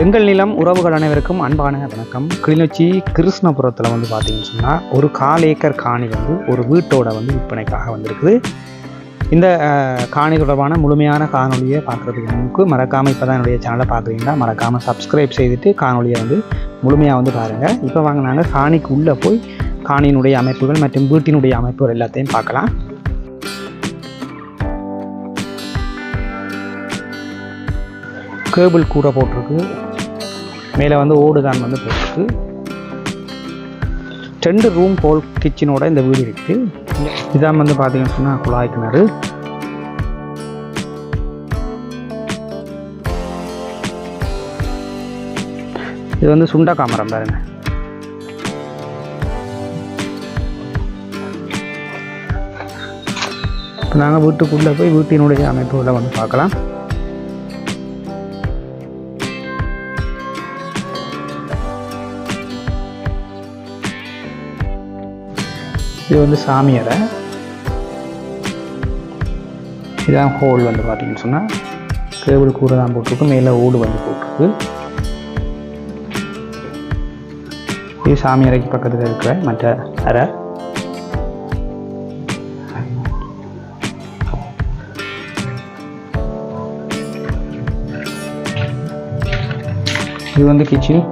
எங்கள் நிலம் உறவுகள் அனைவருக்கும் அன்பான வணக்கம். கிளிநொச்சி கிருஷ்ணபுரத்தில் வந்து பார்த்தீங்கன்னு சொன்னால் ஒரு கால் ஏக்கர் காணி வந்து ஒரு வீட்டோட வந்து விற்பனைக்காக வந்திருக்குது. இந்த காணி தொடர்பான முழுமையான காணொலியை பார்க்குறதுக்கு முன்பு மறக்காமல் இப்போ தான் என்னுடைய சேனலை பார்க்குறீங்கன்னா மறக்காமல் சப்ஸ்கிரைப் செய்துட்டு காணொலியை வந்து முழுமையாக வந்து பாருங்கள் இப்போ வாங்க நாங்கள் காணிக்கு உள்ளே போய் காணியினுடைய அமைப்புகள் மற்றும் வீட்டினுடைய அமைப்புகள் எல்லாத்தையும் பார்க்கலாம். கேபிள் கூரை போட்டிருக்கு. மேலே வந்து ஓடுதான் வந்து போட்டிருக்கு. ரெண்டு ரூம் ஹோல் கிச்சனோட இந்த வீடு இருக்குது இதான் வந்து பார்த்தீங்கன்னு சொன்னால் குழாய் கிணறு. இது வந்து சுண்டா காமரம் பாருங்க இப்போ நாங்கள் வீட்டுக்குள்ளே போய் வீட்டினுடைய அமைப்புகளை வந்து பார்க்கலாம். இது வந்து சாமி அறை இதான் ஹோல் வந்து பார்த்தீங்கன்னு சொன்னால் கேபிள் கூரை தான் போட்டிருக்கு மேலே ஓடு வந்து போட்டிருக்கு. இது சாமி அறைக்கு பக்கத்தில் இருக்கிற மற்ற அறை. இது வந்து கிச்சன்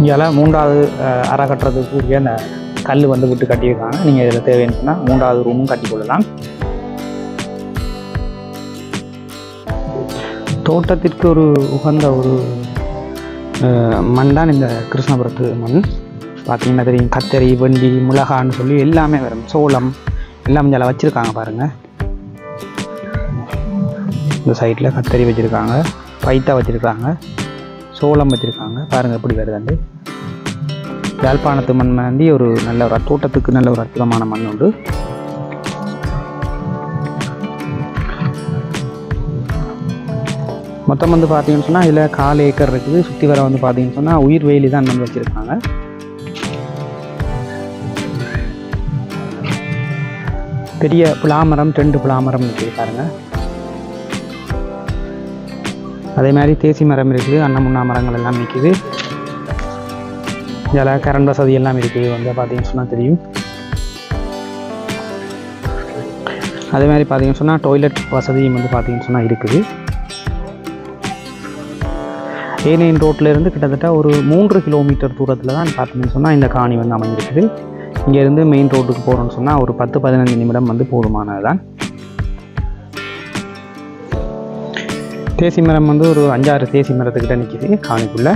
இங்கெல்லாம் மூன்றாவது அற கட்டுறதுக்குரிய அந்த கல் வந்து விட்டு கட்டியிருக்காங்க. நீங்கள் இதில் தேவைன்னு சொன்னால் மூன்றாவது ரூமும் கட்டிக்கொள்ளலாம். தோட்டத்திற்கு ஒரு உகந்த ஒரு மண் தான் இந்த கிருஷ்ணபுரத்து மண். பார்த்தீங்கன்னா தெரியும் கத்தரி வண்டி மிளகான்னு சொல்லி எல்லாமே வரும். சோளம் எல்லாம் இதில் வச்சுருக்காங்க பாருங்கள் இந்த சைடில் கத்தரி வச்சுருக்காங்க. பைத்தா வச்சுருக்காங்க. சோளம் வச்சுருக்காங்க. பாருங்கள் எப்படி வருதுண்டு. யாழ்ப்பாணத்து மண் வந்து ஒரு நல்ல ஒரு தோட்டத்துக்கு நல்ல ஒரு அற்புதமான மண் உண்டு. மொத்தம் வந்து பார்த்தீங்கன்னு சொன்னால் இதில் கால் ஏக்கர் இருக்குது. சுற்றி வர வந்து பார்த்தீங்கன்னு சொன்னால் உயிர் வேலி தான் நம்ம வச்சுருக்காங்க. பெரிய புலாமரம் ரெண்டு புலாமரம் இருக்குது பாருங்கள் அதே மாதிரி தேசி மரம் இருக்குது அன்னமுன்னா மரங்கள் எல்லாம் நிற்கிது இதில் கரண்ட் வசதி எல்லாம் இருக்குது வந்து பார்த்தீங்கன்னு சொன்னால் தெரியும். அதே மாதிரி பார்த்தீங்கன்னு சொன்னால் டாய்லெட் வசதியும் வந்து பார்த்தீங்கன்னு சொன்னால் இருக்குது. ஏனையின் ரோட்டில் ரோட்டிலேருந்து கிட்டத்தட்ட ஒரு மூன்று கிலோமீட்டர் தூரத்தில் தான் பார்த்தீங்கன்னு சொன்னால் இந்த காணி வந்து அமைஞ்சிருக்குது இங்கேருந்து மெயின் ரோட்டுக்கு போகிறோன்னு சொன்னால் ஒரு பத்து பதினஞ்சு நிமிடம் வந்து போதுமானது தான் தேசி மரம் வந்து ஒரு அஞ்சாறு தேசி மரத்துக்கிட்ட நிற்கிது காணிக்குள்ளே.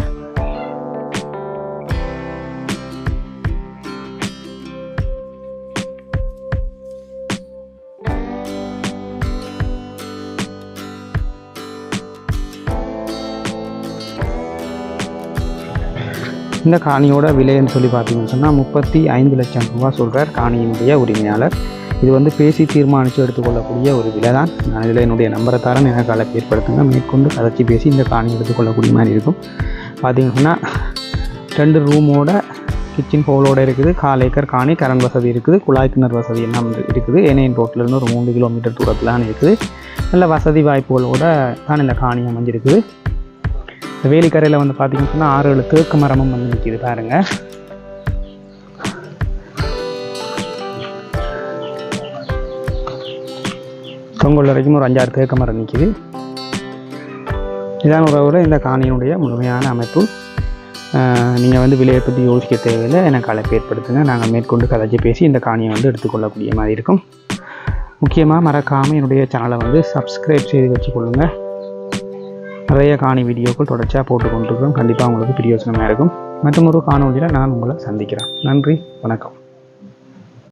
இந்த காணியோட விலைன்னு சொல்லி பார்த்தீங்கன்னு சொன்னால் முப்பத்தி ஐந்து லட்சம் ரூபா சொல்கிறார் காணியினுடைய உரிமையாளர். இது வந்து பேசி தீர்மானித்து எடுத்துக்கொள்ளக்கூடிய ஒரு விலை தான் நான் இதில் என்னுடைய நம்பரை தரேன் எனக்கு அழைப்பு ஏற்படுத்துங்க. மேற்கொண்டு கதைச்சி பேசி இந்த காணி எடுத்துக்கொள்ளக்கூடிய மாதிரி இருக்கும். பார்த்தீங்கன்னு ரெண்டு ரூமோட கிச்சன் ஹோலோடு இருக்குது. கால் ஏக்கர் காணி கரண்ட் வசதி இருக்குது. குழாய் கிணறு வசதி எல்லாம் இருக்குது. ஏனையின் ரோட்லேருந்து ஒரு மூணு கிலோமீட்டர் தூரத்தில் தான் இருக்குது. நல்ல வசதி வாய்ப்புகளோட தான் இந்த காணி அமைஞ்சிருக்குது. இந்த வேலிக்கரையில் வந்து பார்த்திங்கன்னு சொன்னால் ஆறு ஏழு தேக்கு மரமும் வந்து நிற்கிது பாருங்கள் தொங்கல் வரைக்கும் ஒரு அஞ்சாறு தேக்க மரம் நிற்கிது இதான் உறவுல இந்த காணியினுடைய முழுமையான அமைப்பு. நீங்கள் வந்து விலையை பற்றி யோசிக்க தேவையில்லை. எனக்கு அழைப்பு ஏற்படுத்துங்க. நாங்கள் மேற்கொண்டு கதைச்சி பேசி இந்த காணியை வந்து எடுத்துக்கொள்ளக்கூடிய மாதிரி இருக்கும். முக்கியமாக மறக்காமல் என்னுடைய சேனலை வந்து சப்ஸ்கிரைப் செய்து வச்சுக்கொள்ளுங்கள் நிறைய காணி வீடியோக்கள் தொடர்ச்சியாக போட்டுக்கொண்டிருக்கோம் கண்டிப்பாக உங்களுக்கு பிரியோசனமாக இருக்கும். மற்றும் ஒரு காணொலியில் நான் உங்களை சந்திக்கிறேன். நன்றி. வணக்கம்.